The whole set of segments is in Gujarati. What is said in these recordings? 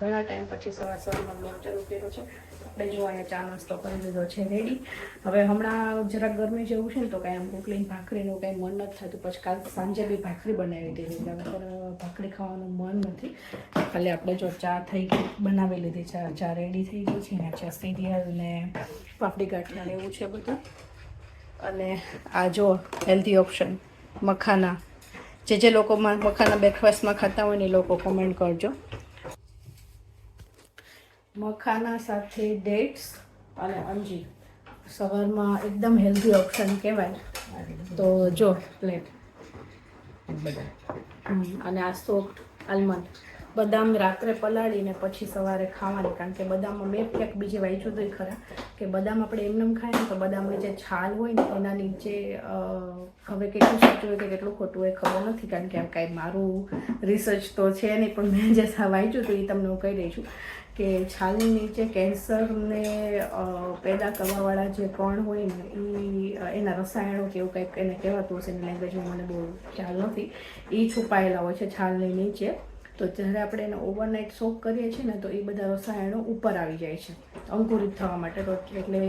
ઘણા ટાઈમ પછી સવાર સવારમાં બ્લોગ ચાલુ કર્યો છે આપણે જો અહીંયા ચા નાસ્તો કરી લીધો છે રેડી. હવે હમણાં જરાક ગરમી જેવું છે ને તો કાંઈ આમ ઉકલીને ભાખરીનું કાંઈ મન નથી થતું, પછી કાલ સાંજે બી ભાખરી બનાવી દીધી એટલે ભાખરી ખાવાનું મન નથી ખાલી આપણે જો ચા થઈ ગઈ બનાવી લીધી ચા ચા રેડી થઈ ગઈ છે ને ચા સીરિયલ ને પાપડી ગાંઠિયા એવું છે બધું અને આ જો હેલ્ધી ઓપ્શન, મખાના. જે જે લોકો મખાના બ્રેકફાસ્ટમાં ખાતા હોય ને એ લોકો કોમેન્ટ કરજો. મખાના સાથે ડેટ્સ અને અંજીર સવારમાં એકદમ હેલ્ધી ઓપ્શન કહેવાય. તો જો પ્લેટ અને આ સોફ્ટ આલમંડ બદામ રાત્રે પલાળીને પછી સવારે ખાવાની. કારણ કે બદામમાં મેં ક્યાંક બીજે વાંચ્યું હતું ખરા કે બદામ આપણે એમને ખાઈએ ને તો બદામની જે છાલ હોય ને એના નીચે હવે કેટલું સાચું હોય કે કેટલું ખોટું હોય ખબર નથી. કારણ કે આમ કાંઈ મારું રિસર્ચ તો છે નહીં, પણ મેં જે વાંચ્યું હતું એ તમને હું કહી દઈશું કે છાલની નીચે કેન્સરને પેદા કરવાવાળા જે કણ હોય ને એ, એના રસાયણો કે એવું કંઈક એને કહેવાતું હશે એની લેંગ્વેજમાં મને બહુ ખ્યાલ નથી. એ છુપાયેલા હોય છે છાલની નીચે. તો જ્યારે આપણે એને ઓવરનાઇટ સોક કરીએ છીએ ને તો એ બધા રસાયણો ઉપર આવી જાય છે. અંકુરિત થવા માટે તો એટલે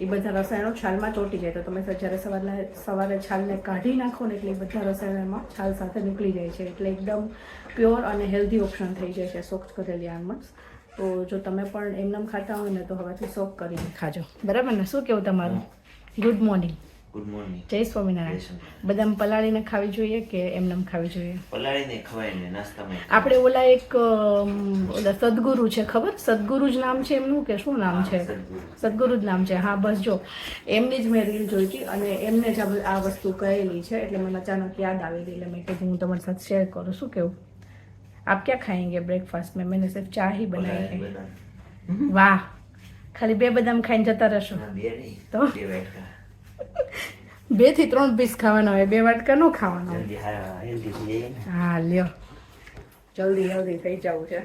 એ બધા રસાયણો છાલમાં ચોંટી જાય. તો તમે જ્યારે સવારના સવારે છાલને કાઢી નાખો ને એટલે એ બધા રસાયણોમાં છાલ સાથે નીકળી જાય છે. એટલે એકદમ પ્યોર અને હેલ્ધી ઓપ્શન થઈ જાય છે સોક કરેલી આલમંડ્સ તો જો તમે પણ એમનામ ખાતા હોય ને તો હવેથી સોક કરીને ખાજો. બરાબર ને? શું કેવું તમારું? ગુડ મોર્નિંગ ગુડ મોર્નિંગ જય સ્વામિનારાયણ. બદામ પલાળીને ખાવી જોઈએ કે એમને ખાવી જોઈએ? પલાળીને ખવાય નાસ્તામાં આપણે ઓલા એક ઓલા સદગુરુ છે ખબર? સદગુરુ જ નામ છે એમનું કે શું નામ છે? સદગુરુ. જ નામ છે. હા બસ જો. એમની જ મેં રીલ જોઈ હતી અને એમને જ આ વસ્તુ કહેલી છે એટલે મને અચાનક યાદ આવી ગઈ. એટલે મેં કીધું હું તમારી સાથે શેર કરું. શું કેવું? આપ ક્યાં ખાએંગે બ્રેકફાસ્ટ મેં? મેં સિર્ફ ચા હી બનાવી વાહ. ખાલી બે બદામ ખાઈને જતા રહેશો. તો? બેથી ત્રણ પીસ ખાવાના હોય બે વાટકા ન ખાવાના હોય. હા લ્યો. જલ્દી જલ્દી થઈ જવું છે.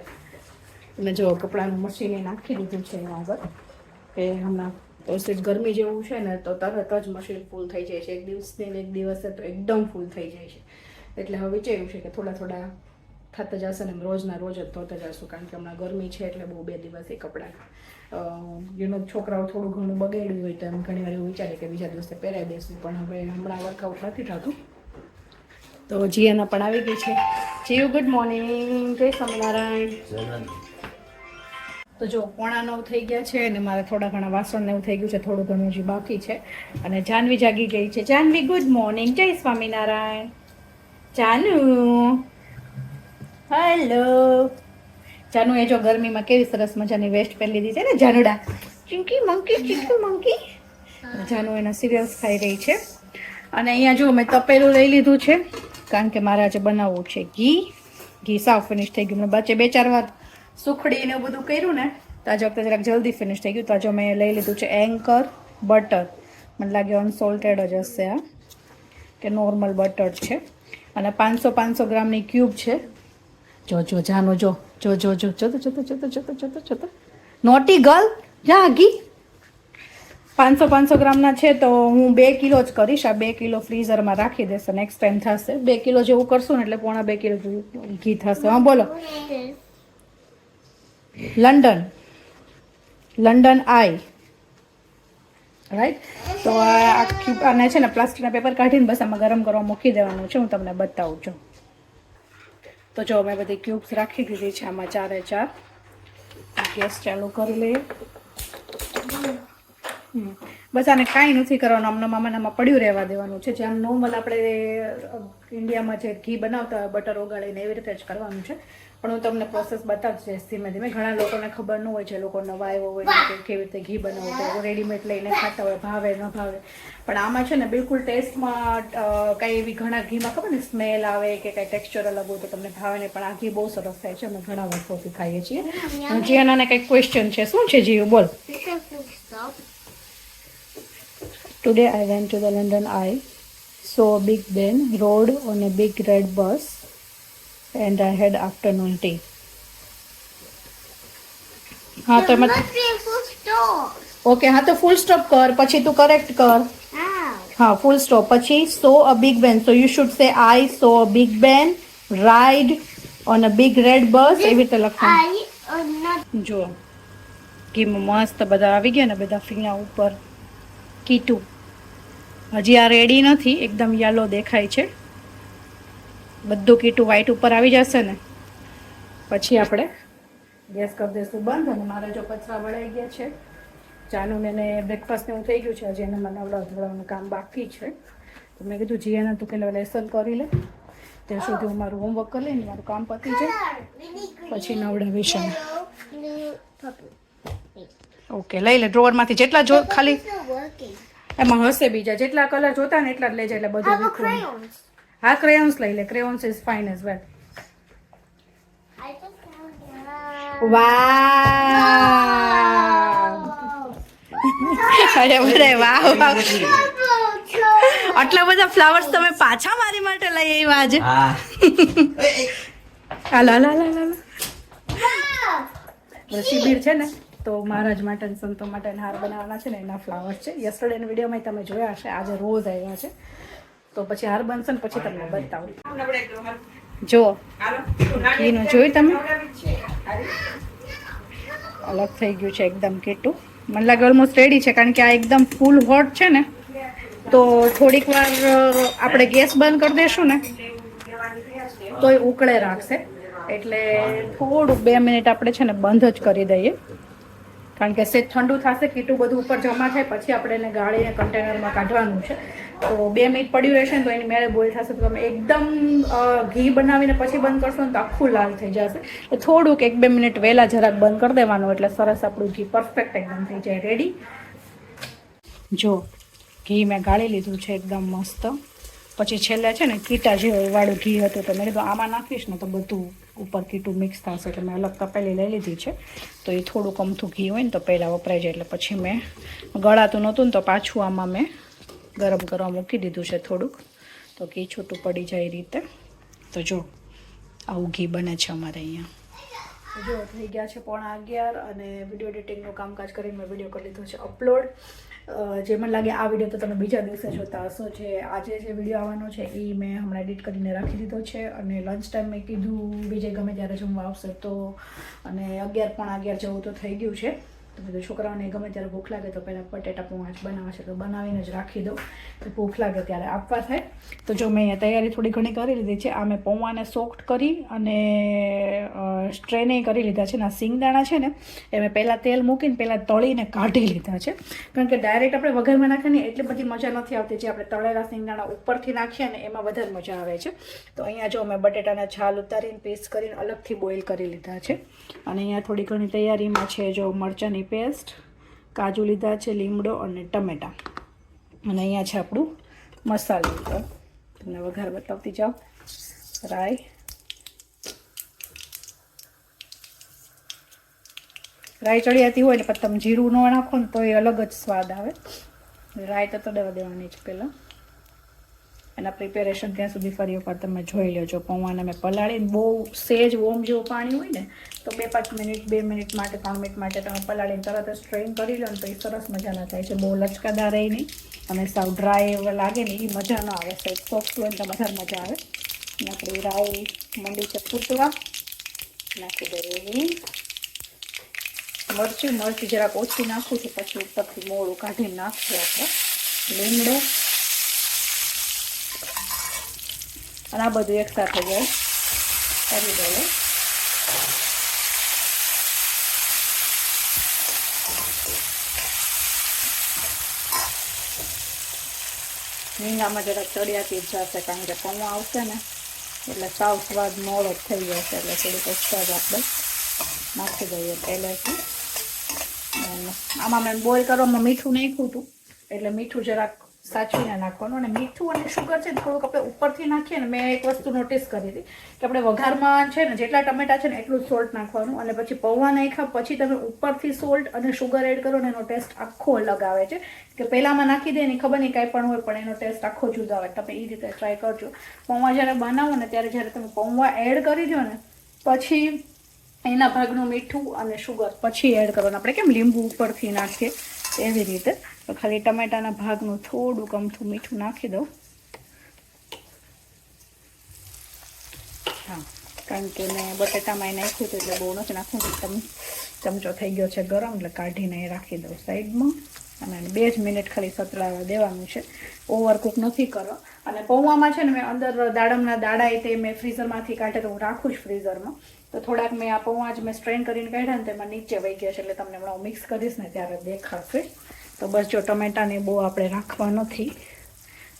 અને જો કપડાનું મશીને નાખી દીધું છે એના આગળ કે હમણાં તો ગરમી જેવું છે ને તો તરત જ મશીન ફૂલ થઈ જાય છે. એક દિવસને ને એક દિવસે તો એકદમ ફૂલ થઈ જાય છે. એટલે હવે વિચાર્યું છે કે થોડા થોડા થતા જશે ને રોજના રોજ જ ધોતા જશું કારણ કે હમણાં ગરમી છે એટલે બહુ બે દિવસ એ કપડાં યુનો છોકરાઓ થોડું ઘણું બગાડ્યું હોય તો એમ ઘણી વાર એવું વિચારે કે બીજા દિવસે પહેરાવી દેશું પણ હવે હમણાં વર્કઆઉટ નથી થતું. તો જીયાના પણ આવી ગઈ છે. જીયુ ગુડ મોર્નિંગ જય સ્વામિનારાયણ. તો જો પોણા નવ થઈ ગયા છે અને મારે થોડા ઘણા વાસણ ને એવું થઈ ગયું છે થોડું ઘણું હજી બાકી છે. અને જાનવી જાગી ગઈ છે. જાનવી ગુડ મોર્નિંગ જય સ્વામિનારાયણ. જાનુ. હેલો જાનુ એ જો ગરમીમાં કેવી સરસ મજાની વેસ્ટ પહેરી લીધી છે ને જાનુડા? Chinki monkey Chinki monkey. Janu એના સિરિયલ્સ ખાઈ રહી છે. અને અહીંયા જો મેં તપેલું લઈ લીધું છે કારણ કે મારે આજે બનાવવું છે ઘી. ઘી સાવ ફિનિશ થઈ ગયું. મેં વચ્ચે બે ચાર વાર સુખડી ને એવું બધું કર્યું ને તો આજે વખતે જરાક જલ્દી ફિનિશ થઈ ગયું. તો આજે મેં લઈ લીધું છે એન્કર બટર મને લાગે અનસોલ્ટેડ જ હશે આ કે નોર્મલ બટર છે. અને પાંચસો પાંચસો ગ્રામની ક્યુબ છે. જો જો જાનો જો જો જો જો જતો જતો જતો જતો જો તો જો તો જો તો જો તો નોટી ગર્લ જા ઘી પાંચસો પાંચસો ગ્રામના છે તો હું બે કિલો જ કરીશ આ બે કિલો ફ્રીઝરમાં રાખી દેશે નેક્સ્ટ ટાઈમ થશે બે કિલો જેવું કરશું ને એટલે પોણા બે કિલો ઘી થશે હા બોલો લંડન લંડન આઈ રાઈટ તો આ આખી આને છે ને પ્લાસ્ટિકના પેપર કાઢીને બસ આમાં ગરમ કરવા મૂકી દેવાનું છે હું તમને બતાવું છું તો જો મેં બધી ક્યુબ્સ રાખી દીધી છે, આમાં ચારે ચાર. ગેસ ચાલુ કરી લઈએ. બસ આને કાંઈ નથી કરવાનું આમના મામાનામાં પડ્યું રહેવા દેવાનું છે. જેમ નોર્મલ આપણે ઇન્ડિયામાં જે ઘી બનાવતા બટર ઓગાળીને એવી રીતે જ કરવાનું છે. પણ હું તમને પ્રોસેસ બતાવું જઈશ ધીમે ધીમે. ઘણા લોકોને ખબર ન હોય છે લોકો નવા આવ્યો હોય કે કેવી રીતે ઘી બનાવવું તો રેડીમેડ લઈને ખાતા હોય ભાવે ન ભાવે. પણ આમાં છે ને બિલકુલ ટેસ્ટમાં કાંઈ એવી ઘણા ઘીમાં ખબર ને સ્મેલ આવે કે કાંઈ ટેક્સચર અલગ હોય તો તમને ભાવે નહીં. પણ આ ઘી બહુ સરસ થાય છે અમે ઘણા વર્ષોથી ખાઈએ છીએ. જીયાનાને કંઈક ક્વેશ્ચન છે? શું છે જીવ બોલ. Today I went to the London I saw Big Ben rode on a big red bus, and I had afternoon tea. હા તો એમાં ઓકે હા તો ફૂલ સ્ટોપ કર પછી તું કરેક્ટ કર હા ફૂલ સ્ટોપ પછી સો અ બિગ બેન so you should say I saw a Big Ben ride on a big red bus એવી રીતે લખવાનું. જો કેમ મસ્ત બધા આવી ગયા ને બધા ફીણા ઉપર. કીટું. હજી આ રેડી નથી એકદમ યલો દેખાય છે. બધું કીટું વ્હાઈટ ઉપર આવી જશે ને પછી આપણે ગેસ કરી દઈશું બંધ અને મારે જો કચરા વળાઈ ગયા છે. ચાનું એને બ્રેકફાસ્ટ ને એવું થઈ ગયું છે. હજી એને મને અવડાવવાનું કામ બાકી છે. તો મેં કીધું જીયાને તું પેલા લેસન કરી લે. ત્યાં સુધી હું મારું હોમવર્ક કરી લઈને મારું કામ પતી જાય. પછી નવડાવીશ. ઓકે લઈ લે ડ્રોવરમાંથી જેટલા જો ખાલી. એમાં હશે બીજા. જેટલા કલર જોતા ને એટલા જ લેજે એટલે બધું? હા ક્રેયોન્સ લઈ લે. Crayons is fine as well અરે બરે વાહ વાહ આટલા બધા ફ્લાવર્સ તમે પાછા મારી માટે લઈ આવ્યા આજે. હા. હાલો હાલો હાલો હાલો! શિબિર છે ને તો મહારાજ માટે સંતો માટે હાર બનાવવાના છે ને એના ફ્લાવર્સ છે. યસ્ટરડેના વિડીયોમાં તમે જોયા હશે આજે રોજ આવ્યા છે. તો પછી હાર બનશે ને પછી તમને બતાવું. જો ઘીનું જોયું તમે? અલગ થઈ ગયું છે એકદમ કેટું મને લાગે ઓલમોસ્ટ રેડી છે કારણ કે આ એકદમ ફૂલ હોટ છે ને. તો થોડીક વાર આપણે ગેસ બંધ કરી દેશું ને. તો એ ઉકળે રાખશે. એટલે થોડું બે મિનિટ આપણે છે ને બંધ જ કરી દઈએ. કારણ કે સેજ ઠંડુ થશે, કીટું બધું ઉપર જમા થાય, પછી આપણે એને ગાળીને કન્ટેનરમાં કાઢવાનું છે. તો બે મિનિટ પડ્યું રહેશે ને તો એની મેળે બોઇલ થશે. તો તમે એકદમ ઘી બનાવીને પછી બંધ કરશો ને તો આખું લાલ થઈ જશે. તો થોડુંક એક બે મિનિટ વહેલા જરાક બંધ કરી દેવાનું એટલે સરસ આપણું ઘી પરફેક્ટ એકદમ થઈ જાય રેડી જો, ઘી મેં ગાળી લીધું છે એકદમ મસ્ત. પછી છેલ્લે છે ને કીટા જેવું વાળું ઘી હતું તો મેં કીધું આમાં નાખીશ ને તો બધું ઉપર કીટું મિક્સ થશે એટલે મેં અલગ તપેલી લઈ લીધી છે. તો એ થોડુંક અમથું ઘી હોય ને તો પહેલાં વપરાય જાય. એટલે પછી મેં ગળાતું નહોતું ને તો પાછું આમાં મેં ગરમ કરવા મૂકી દીધું છે થોડુંક. તો ઘી છૂટું પડી જાય એ રીતે. તો જો, આવું ઘી બને છે અમારે અહીંયા. જો, થઈ ગયા છે પોણા અગિયાર અને વીડિયો એડિટિંગનું કામકાજ કરીને મેં વીડિયો કરી લીધો છે અપલોડ જે મને લાગે આ વીડિયો તો તમે બીજા દિવસે જોતા હશો જે આજે જે વીડિયો આવવાનો છે એ મેં હમણાં એડિટ કરીને રાખી દીધો છે અને લંચ ટાઈમ મેં કીધું બીજે ગમે ત્યારે જમવા આવશે તો અને અગિયાર પણ અગિયાર જેવું તો થઈ ગયું છે. તો બધું છોકરાઓને ગમે ત્યારે ભૂખ લાગે તો પહેલાં બટેટા પૌવા બનાવે છે, તો બનાવીને જ રાખી દો તો ભૂખ લાગે ત્યારે આપવા થાય. તો જો મેં અહીંયા તૈયારી થોડી ઘણી કરી લીધી છે. આ મેં પૌવાને સોફ્ટ કરી અને સ્ટ્રેને કરી લીધા છે. અને આ સિંગદાણા છે ને, એ મેં પહેલાં તેલ મૂકીને પહેલાં તળીને કાઢી લીધા છે. કારણ કે ડાયરેક્ટ આપણે વઘારમાં નાખીએ ને એટલી બધી મજા નથી આવતી જે આપણે તળેલા સિંગદાણા ઉપરથી નાખીએ ને એમાં વધારે મજા આવે છે. તો અહીંયા જો મેં બટેટાના છાલ ઉતારીને પેસ્ટ કરીને અલગથી બોઇલ કરી લીધા છે. અને અહીંયા થોડી ઘણી તૈયારીમાં છે જો મરચાંની પેસ્ટ, કાજુ લીધા છે, લીમડો અને ટમેટાં. અને અહીંયા છે આપણું મસાલો તમને વઘાર બતાવતી જાઓ. રાઈ. રાઈ ચડિયાતી હોય ને પછી તમે જીરું ન નાખો ને, તો એ અલગ જ સ્વાદ આવે. રાઈ તો તળવા દેવાની જ પહેલાં. એના પ્રિપેરેશન ત્યાં સુધી ફરી વખત તમે જોઈ લેજો. પૌવાને મેં પલાળીને બહુ સેજ વોમ જેવું પાણી હોય ને, તો બે પાંચ મિનિટ, બે મિનિટ માટે, ત્રણ મિનિટ માટે તમે પલાળીને તરત જ સ્ટ્રેન કરી લો ને તો એ સરસ મજાના થાય છે. બહુ લચકાદાર રહી નહીં. અને સાવ ડ્રાય એવા લાગે ને એ મજા ન આવે. સાહેબ સોફ્ટ હોય તો વધારે મજા આવે. અને આપણી રાઈ મંડી છે ફૂટવા નાખી દઈએ મરચું મરચું જરાક ઓછી નાખું છું, પછી ઉપરથી મોળું કાઢીને નાખશું આપણે. લીમડો. અને આ બધું એકસાથે જાય કરી દઈએ રીંગામાં જરાક ચડિયાતી જ જશે કારણ કે પૌવા આવશે ને, એટલે સાવ સ્વાદ મોળો જ થઈ જશે, એટલે થોડીક એક્સ્ટ્રા જ આપણે નાખી દઈએ પહેલેથી. આમાં મેં બોઇલ કરવામાં મીઠું નાખ્યું હતું, એટલે મીઠું જરાક સાચવીને નાખવાનું અને મીઠું અને શુગર છે થોડુંક આપણે ઉપરથી નાખીએ ને, મેં એક વસ્તુ નોટિસ કરી હતી કે આપણે વઘારમાં છે ને, જેટલા ટમેટા છે ને, એટલું સોલ્ટ નાખવાનું અને પછી પૌવા નાખ્યા, પછી તમે ઉપરથી સોલ્ટ અને શુગર એડ કરો ને, એનો ટેસ્ટ આખો અલગ આવે છે. કે પહેલાંમાં નાખી દે ને ખબર નહીં કાંઈ પણ હોય, પણ એનો ટેસ્ટ આખો જુદો આવે. તમે એ રીતે ટ્રાય કરજો. પૌવા જ્યારે બનાવો ને, ત્યારે જ્યારે તમે પૌવા એડ કરી દો ને, પછી એના ભાગનું મીઠું અને શુગર પછી એડ કરવાનું. આપણે કેમ લીંબુ ઉપરથી નાખીએ? એવી રીતે. તો ખાલી ટમેટાના ભાગનું થોડુંક અમથું મીઠું નાખી દઉં. હા, કારણ કે મેં બટેટામાં એ નાખ્યું હતું એટલે બહુ નથી નાખવું તમ ચમચો થઈ ગયો છે ગરમ, એટલે કાઢીને એ રાખી દઉં સાઈડમાં. અને બે જ મિનિટ ખાલી સતળાવા દેવાનું છે. ઓવરકુક નથી કરો. અને પૌવામાં છે ને મેં અંદર દાડમના દાડા એ તે મેં ફ્રીઝરમાંથી કાઢે તો હું રાખું જ ફ્રીઝરમાં. તો થોડાક મેં આ પૌવા જ મેં સ્ટ્રેન કરીને કાઢ્યા ને તેમાં નીચે વહી ગયા છે એટલે તમને હમણાં મિક્સ કરીશ ને ત્યારે દેખાશે તો બસ જો ટમેટાને બહુ આપણે રાખવા નથી,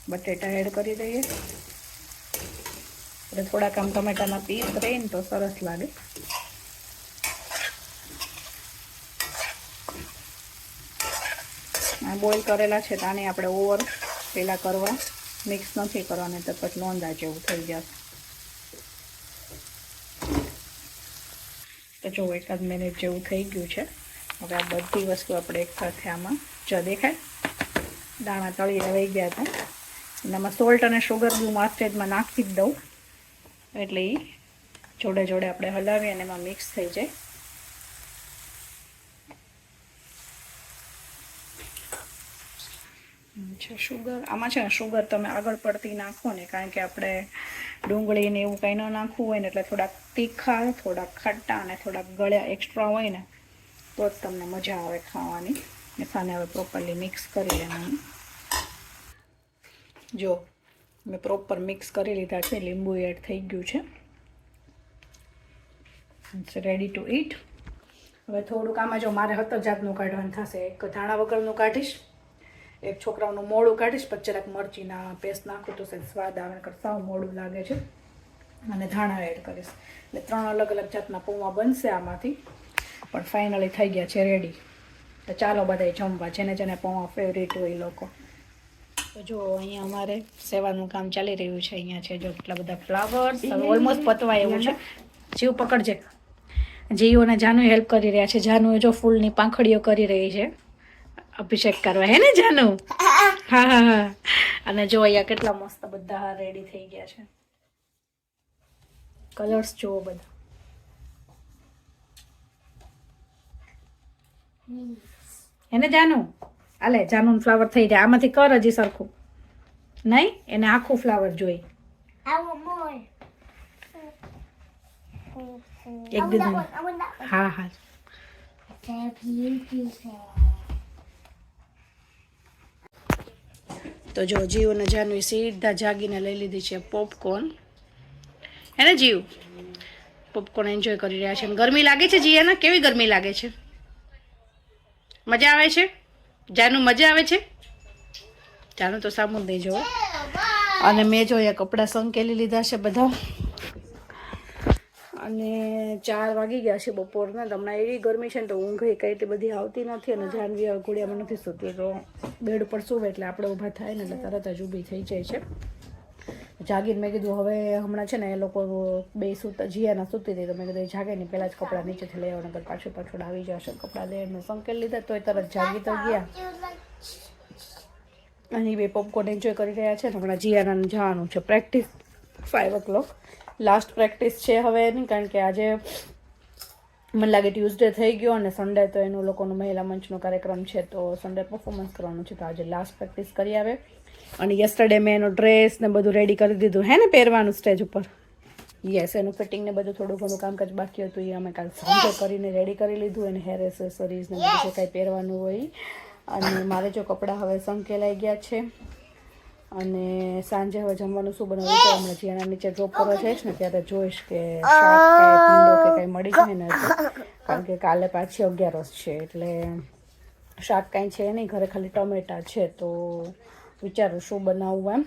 બટેટા એડ કરી દઈએ. એટલે થોડાક આમ ટમેટાના પીસ રહે ને તો સરસ લાગે. આ બોઇલ કરેલા છે તાને આપણે ઓવર પેલા કરવા. મિક્સ નથી કરવાને, તો પછી લોંદા જેવું થઈ જશે. તો જો એકાદ મિનિટ જેવું થઈ ગયું છે. હવે આ બધી વસ્તુ આપણે એક સાથે આમાં જ દેખાય. દાણા તળી રહી ગયા હતા. આમાં સોલ્ટ અને શુગર હું માસ્ટેજમાં સ્ટેજમાં નાખી જ દઉં. એટલે એ જોડે જોડે આપણે હલાવી અને એમાં મિક્સ થઈ જાય. છે શુગર આમાં છે ને શુગર તમે આગળ પડતી નાખો ને, કારણ કે આપણે ડુંગળી ને એવું કંઈ ન નાખવું હોય ને, એટલે થોડાક તીખા, થોડાક ખટ્ટા અને થોડાક ગળ્યા એક્સ્ટ્રા હોય ને, તો જ તમને મજા આવે ખાવાની. ને સાને હવે પ્રોપરલી મિક્સ કરી લેવાનું. જો, મેં પ્રોપર મિક્સ કરી લીધા છે, લીંબુ એડ થઈ ગયું છે. ઇટ્સ રેડી ટુ ઇટ હવે થોડુંક આમાં જો મારે હતર જાતનું કાઢવાનું થશે, એક ધાણા વગરનું કાઢીશ, એક છોકરાઓનું મોડું કાઢીશ, પછી જરાક મરચીના પેસ્ટ નાખું તો સ્વાદ આવે સાવ મોડું લાગે છે. અને ધાણા એડ કરીશ. એટલે ત્રણ અલગ અલગ જાતના પૌવા બનશે આમાંથી. પણ ફાઇનલી થઈ ગયા છે રેડી તો ચાલો બધાય જમવા જેને જેને પૌવા ફેવરેટ હોય લોકો. તો જો અહીંયા અમારે સેવાનું કામ ચાલી રહ્યું છે અહીંયા છે જો કેટલા બધા ફ્લાવર્સ ઓલમોસ્ટ પતવા એવું છે. જીવ પકડજે. જીવ અને જાનુ હેલ્પ કરી રહ્યા છે. જાનુ જો ફૂલની પાંખડીઓ કરી રહી છે. અભિષેક કરવા હે ને જાનુ? હા હા હા. અને જો અહીંયા કેટલા મસ્ત બધા રેડી થઈ ગયા છે. કલર્સ જુઓ બધા. એને જાનું? આલે જાનું ફ્લાવર થઈ જાય. આમાંથી કર હજી સરખું. નહીં? એને આખું ફ્લાવર જોઈ. I એક I want that દીધું one. I want that one. હા હા તો જો જીવ અને જાનવી સીધા જાગીને લઈ લીધી છે પોપકોર્ન હે ને જીવ? પોપકોર્ન એન્જોય કરી રહ્યા છે. અને ગરમી લાગે છે જીયાના કેવી ગરમી લાગે છે? મજા આવે છે? જાનું, મજા આવે છે? જાનું તો સામું નહીં જોવો અને મેં જો અહીંયા કપડાં સંકેલી લીધા છે બધા. અને ચાર વાગી ગયા છે બપોરના હમણાં એવી ગરમી છે ને તો ઊંઘ કઈ એટલી બધી આવતી નથી અને જાનવી ઘોડિયામાં નથી સૂતી. તો બેડ પર સૂવે એટલે આપણે ઊભા થાય ને એટલે તરત જ ઊભી થઈ જાય છે. જાગીને મેં કીધું, હવે હમણાં છે ને એ લોકો બે સૂતા જીયાના સૂતી હતી તો મેં કીધું જાગે ને પહેલાં જ કપડાં નીચેથી લઈ આવવાના પાછું પાછળ આવી જશે કપડાં લઈ. એમને સંકેલ લીધા, તોય તરત જાગી તો ગયા. અને એ બે પોપકોર્ન એન્જોય કરી રહ્યા છે ને, હમણાં જીયાના જવાનું છે practice five o'clock last practice છે હવે એની, કારણ કે આજે મને લાગે ટ્યુઝડે થઈ ગયો અને સન્ડે તો એનું લોકોનું મહિલા મંચનો કાર્યક્રમ છે, તો સન્ડે પરફોર્મન્સ કરવાનું છે, તો આજે લાસ્ટ પ્રેક્ટિસ કરી આવે. અને યસ્ટરડે મેં એનો ડ્રેસ ને બધું રેડી કરી દીધું. હે ને પહેરવાનું સ્ટેજ ઉપર? યસ એનું ફિટિંગ ને બધું થોડું ઘણું કામકાજ બાકી હતું. એ અમે કાલ સાંજે કરીને રેડી કરી લીધું. એને હેર એસેસરીઝ ને બધું જે કાંઈ પહેરવાનું હોય. અને મારે જો કપડાં હવે સંકેલાઈ ગયા છે. અને સાંજે હવે જમવાનું શું બનાવ્યું છે? હમણાં જીયાના નીચે ડ્રોપ કરવા જઈશ ને ત્યારે જોઈશ કે કે કંઈ મળી જાય ને કારણ કે કાલે પાછી અગિયારસ છે, એટલે શાક કાંઈ છે નહીં. ઘરે ખાલી ટમેટા છે, તો વિચારું શું બનાવવું એમ.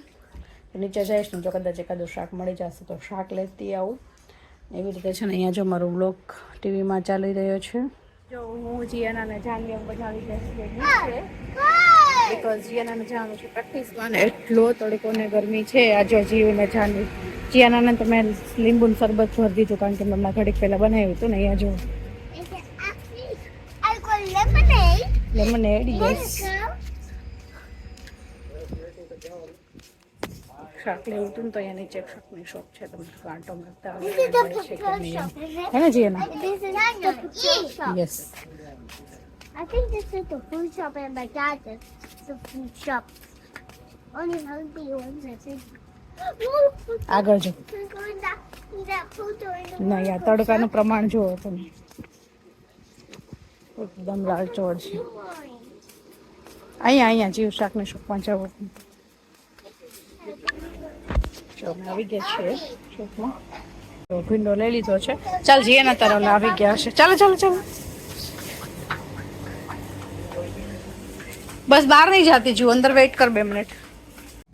નીચે જઈશ ને જો કદાચ એકાદું શાક મળી જશે તો શાક લેતી આવું. એવી રીતે છે ને અહીંયા જો મારો બ્લોગ ટીવીમાં ચાલી રહ્યો છે. જો હું જીયાનાને જાનવી એમ બનાવી દઈશ બિકોઝ જીયાનાને જાણું છું પ્રેક્ટિસમાં ને એટલો તડકોને ગરમી છે. આ જો જીવને જાનવી. જીયાનાને તો મેં લીંબુનું શરબત ભરી દીધું કારણ કે મેં હમણાં ઘડીક પહેલાં બનાવ્યું હતું ને અહીંયા જો. Lemonade yes. શાક લેવું હતું ને તો અહીંયા નીચે શાકની શોપ છે તમને કાંટો મારતા This is the મળે છે કે petrol નહીં shop, એમ. is it? હે ને petrol shop. Yes I think this is the food shop and my dad is. the food shop. Only hungry ones I think. આગળ જો નહીં આ તડકાનું પ્રમાણ જુઓ તમે એકદમ લાલચોળ છે અહીંયા અહીંયા જીવ શાકને શોપમાં જવું આવી ગયા છે તો ભીંડો લઈ લીધો છે. ચાલ જઈએ ને તારા આવી ગયા છે. ચાલો ચાલો ચાલો. બસ બહાર નહીં જતી, જુઓ, અંદર વેઇટ કર બે મિનિટ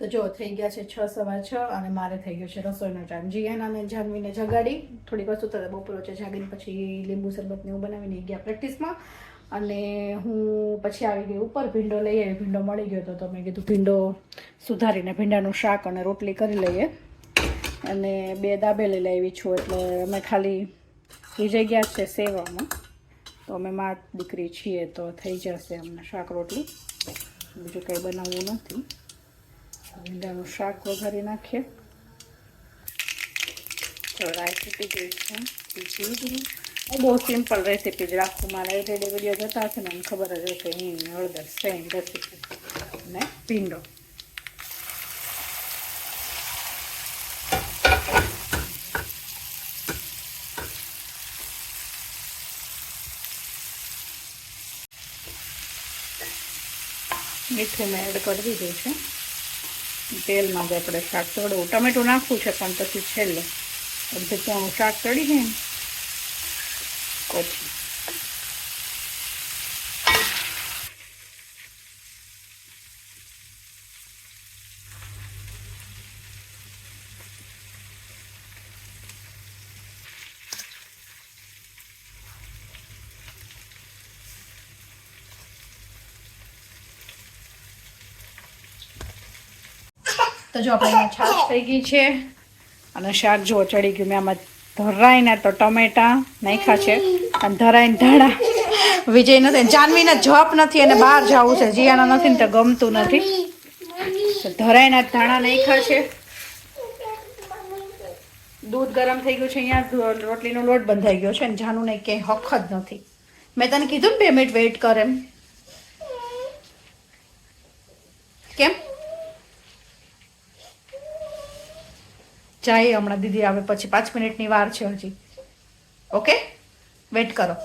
તો જો, થઈ ગયા છે છ, સવા છ અને મારે થઈ ગયો છે રસોઈનો ટાઈમ જીયાના અને જાનવીને જગાડી. થોડીક વસ્તુ તો બપોર વચ્ચે જાગીને પછી લીંબુ શરબત ને એવું બનાવીને ગયા પ્રેક્ટિસમાં અને હું પછી આવી ગઈ ઉપર ભીંડો લઈ આવી, ભીંડો મળી ગયો તો તો મેં કીધું ભીંડો સુધારીને ભીંડાનું શાક અને રોટલી કરી લઈએ. અને બે દાબેલી લાવી છું, એટલે અમે ખાલી રીજાઈ ગયા છે સેવામાં. તો અમે મા દીકરી છીએ તો થઈ જશે અમને શાક રોટલી. બીજું કંઈ બનાવવું નથી. ભીંડાનું શાક વઘારી નાખીએ. તો રેસીપી જે છે. બીજી હું બહુ સિમ્પલ રેસીપી જ રાખું. મારા એવરીડે વીડિયો જોતા હશે ને મને ખબર જ હશે. હિંગ હળદર સેમ રેસીપી અને ભીંડો. મીઠું મેં એડ કરી દીધું છે. તેલમાં જ આપણે શાક તળવું. ટમેટું નાખવું છે, પણ પછી છેલ્લે. અડધે ત્યાં શાક તળી જાય ને. પછી તો જો આપણે છાશ થઈ ગઈ છે અને શાક જો ચડી ગયું મેં આમાં ધરાઈને તો ટમેટા નાખ્યા છે અને ધરાઈને ધાણા. વિજય નથી જાનવીને જપ નથી અને બહાર જવું છે. જીયાના નથી ને તો ગમતું નથી. ધરાઈના ધાણા નાખ્યા છે. દૂધ ગરમ થઈ ગયું છે, અહીંયા રોટલીનો લોટ બંધાઈ ગયો છે અને જાનું નહીં ક્યાંય હક જ નથી. મેં તને કીધું ને બે મિનિટ વેઇટ કર એમ. કેમ? જાય, હમણાં દીદી આવે પછી પાંચ મિનિટની વાર છે હજી. ઓકે? વેટ કરો.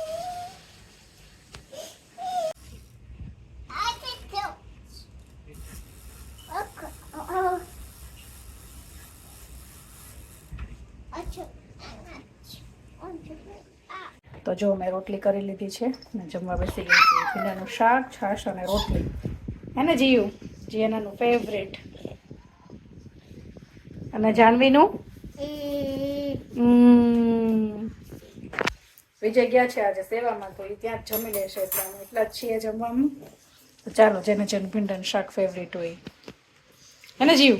તો જો મેં રોટલી કરી લીધી છે, ને જમવા બેસી ગઈ છે. ભીંડાનું શાક, છાશ અને રોટલી. એને જીયું? જીયાનાનું ફેવરેટ અને જાનવીનું? બીજે. ગયા છે આજે સેવામાં તો એ ત્યાં જ જમી લેશે એટલે અમે એટલા જ છીએ જમવામાં. તો ચાલો જેને જેને ભીંડાનું શાક ફેવરેટ હોય. એને જીવ.